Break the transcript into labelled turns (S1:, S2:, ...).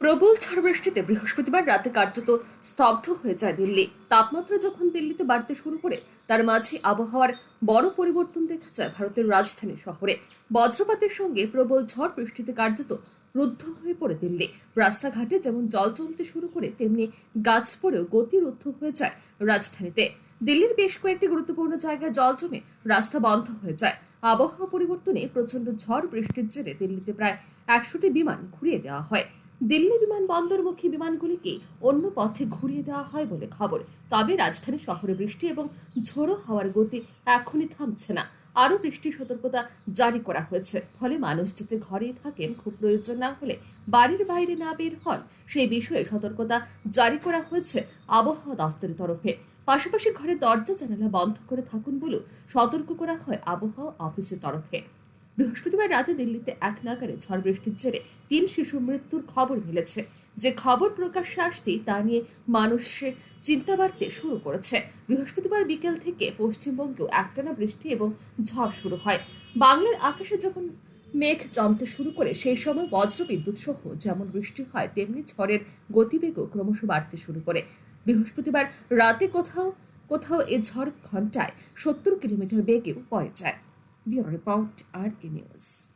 S1: প্রবল ঝড় বৃষ্টিতে বৃহস্পতিবার রাতে কার্যত স্তব্ধ হয়ে যায় দিল্লি। তাপমাত্রা যখন দিল্লিতে বাড়তে শুরু করে, তার মাঝে আবহাওয়ার বড় পরিবর্তন দেখা যায় ভারতের রাজধানী শহরে। বজ্রপাতের সঙ্গে প্রবল ঝড় বৃষ্টিতে কার্যত রুদ্ধ হয়ে পড়ে দিল্লি। রাস্তাঘাটে যেমন জল জমতে শুরু করে, তেমনি গাছ পড়েও গতি রুদ্ধ হয়ে যায় রাজধানীতে। দিল্লির বেশ কয়েকটি গুরুত্বপূর্ণ জায়গায় জল জমে রাস্তা বন্ধ হয়ে যায়। আবহাওয়া পরিবর্তনে প্রচণ্ড ঝড় বৃষ্টির জেরে দিল্লিতে প্রায় একশোটি বিমান ঘুরিয়ে দেওয়া হয়। দিল্লি বিমানবন্দরমুখী বিমানগুলিকে অন্য পথে ঘুরিয়ে দেওয়া হয় বলে খবর। তবে রাজধানী শহরে বৃষ্টি এবং ঝোড়ো হাওয়ার গতি এখনই থামছে না। আরও বৃষ্টির সতর্কতা জারি করা হয়েছে। ফলে মানুষ যাতে ঘরেই থাকেন, খুব প্রয়োজন না হলে বাড়ির বাইরে না বের হন, সেই বিষয়ে সতর্কতা জারি করা হয়েছে আবহাওয়া দফতরের তরফে। পাশাপাশি ঘরের দরজা জানালা বন্ধ করে থাকুন বলেও সতর্ক করা হয় আবহাওয়া অফিসের তরফে। বৃহস্পতিবার রাতে দিল্লিতে এক নাগারে ঝড় বৃষ্টির জেরে তিন শিশুর মৃত্যুর খবর মিলেছে। যে খবর প্রকাশ্যে আসতেই তা নিয়ে মানুষের চিন্তা বাড়তে শুরু করেছে। বৃহস্পতিবার বিকেল থেকে পশ্চিমবঙ্গেও একটানা বৃষ্টি এবং ঝড় শুরু হয়। বাংলার আকাশে যখন মেঘ জমতে শুরু করে, সেই সময় বজ্র বিদ্যুৎ সহ যেমন বৃষ্টি হয়, তেমনি ঝড়ের গতিবেগও ক্রমশ বাড়তে শুরু করে। বৃহস্পতিবার রাতে কোথাও কোথাও এ ঝড় ঘন্টায় সত্তর কিলোমিটার বেগেও বয়ে যায়। we rip out our enemies.